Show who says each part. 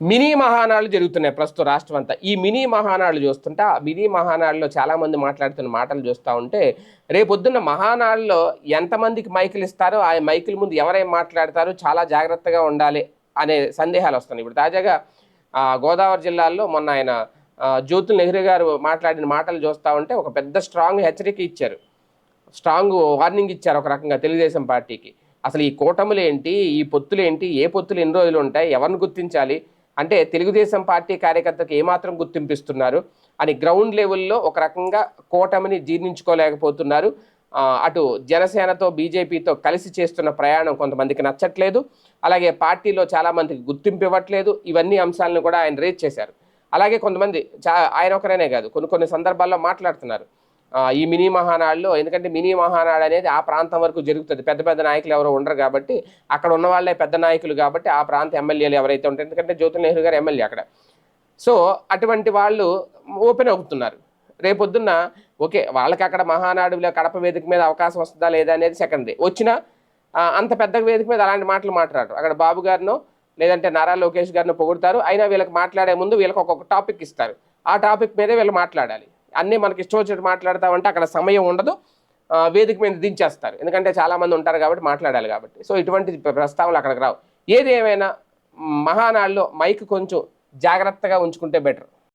Speaker 1: Mini మహానాలు జరుగుతున్నాయి ప్రస్తుతం రాష్ట్రం అంతా. ఈ మినీ మహానాడు చూస్తుంటే ఆ మినీ మహానాడులో చాలామంది మాట్లాడుతున్న మాటలు చూస్తూ ఉంటే రేపొద్దున్న మహానాడులో ఎంతమందికి మైకులు ఇస్తారో ఆ మైకుల ముందు ఎవరేం మాట్లాడతారో చాలా జాగ్రత్తగా ఉండాలి అనే సందేహాలు వస్తున్నాయి. ఇప్పుడు తాజాగా గోదావరి జిల్లాలో మొన్న ఆయన జ్యోతుల్ నెహ్రూ గారు మాట్లాడిన మాటలు చూస్తూ ఉంటే ఒక పెద్ద స్ట్రాంగ్ హెచ్చరిక ఇచ్చారు. స్ట్రాంగ్ వార్నింగ్ ఇచ్చారు ఒక రకంగా తెలుగుదేశం పార్టీకి. అసలు ఈ కూటములు ఏంటి ఈ పొత్తులు ఏంటి ఏ పొత్తులు ఎన్ని రోజులు ఉంటాయి ఎవరిని గుర్తించాలి అంటే తెలుగుదేశం పార్టీ కార్యకర్తకు ఏమాత్రం గుర్తింపిస్తున్నారు అని గ్రౌండ్ లెవెల్లో ఒక రకంగా కూటమిని జీర్ణించుకోలేకపోతున్నారు. అటు జనసేనతో బీజేపీతో కలిసి చేస్తున్న ప్రయాణం కొంతమందికి నచ్చట్లేదు. అలాగే పార్టీలో చాలామందికి గుర్తింపు ఇవ్వట్లేదు ఇవన్నీ అంశాలను కూడా ఆయన రేజ్ చేశారు. అలాగే కొంతమంది చా ఆయన ఒకరేనే కాదు కొన్ని కొన్ని సందర్భాల్లో మాట్లాడుతున్నారు. ఈ మినీ మహానాడులో ఎందుకంటే మినీ మహానాడు అనేది ఆ ప్రాంతం వరకు జరుగుతుంది. పెద్ద పెద్ద నాయకులు ఎవరో ఉండరు కాబట్టి అక్కడ ఉన్న వాళ్ళే పెద్ద నాయకులు కాబట్టి ఆ ప్రాంత ఎమ్మెల్యేలు ఎవరైతే ఉంటారు ఎందుకంటే జ్యోతి నెహ్రూ గారు ఎమ్మెల్యే అక్కడ. సో అటువంటి వాళ్ళు ఓపెన్ అవుతున్నారు. రేపొద్దున్న ఓకే వాళ్ళకి అక్కడ మహానాడులో కడప వేదిక మీద అవకాశం వస్తుందా లేదా అనేది సెకండరీ వచ్చినా అంత పెద్ద వేదిక మీద అలాంటి మాటలు మాట్లాడరు. అక్కడ బాబు గారినో లేదంటే నారా లోకేష్ గారిని పొగుడతారు. అయినా వీళ్ళకి మాట్లాడే ముందు వీళ్ళకి ఒక్కొక్క టాపిక్ ఇస్తారు. ఆ టాపిక్ మీదే వీళ్ళు మాట్లాడాలి. అన్నీ మనకి ఇష్టం వచ్చినట్టు మాట్లాడతామంటే అక్కడ సమయం ఉండదు. వేదిక మీద దించేస్తారు. ఎందుకంటే చాలామంది ఉంటారు కాబట్టి మాట్లాడాలి కాబట్టి. సో ఇటువంటి ప్రస్తావనలు అక్కడికి రావు. ఏది ఏమైనా మ్, మహానాడులో మైక్ కొంచెం జాగ్రత్తగా ఉంచుకుంటే బెటర్.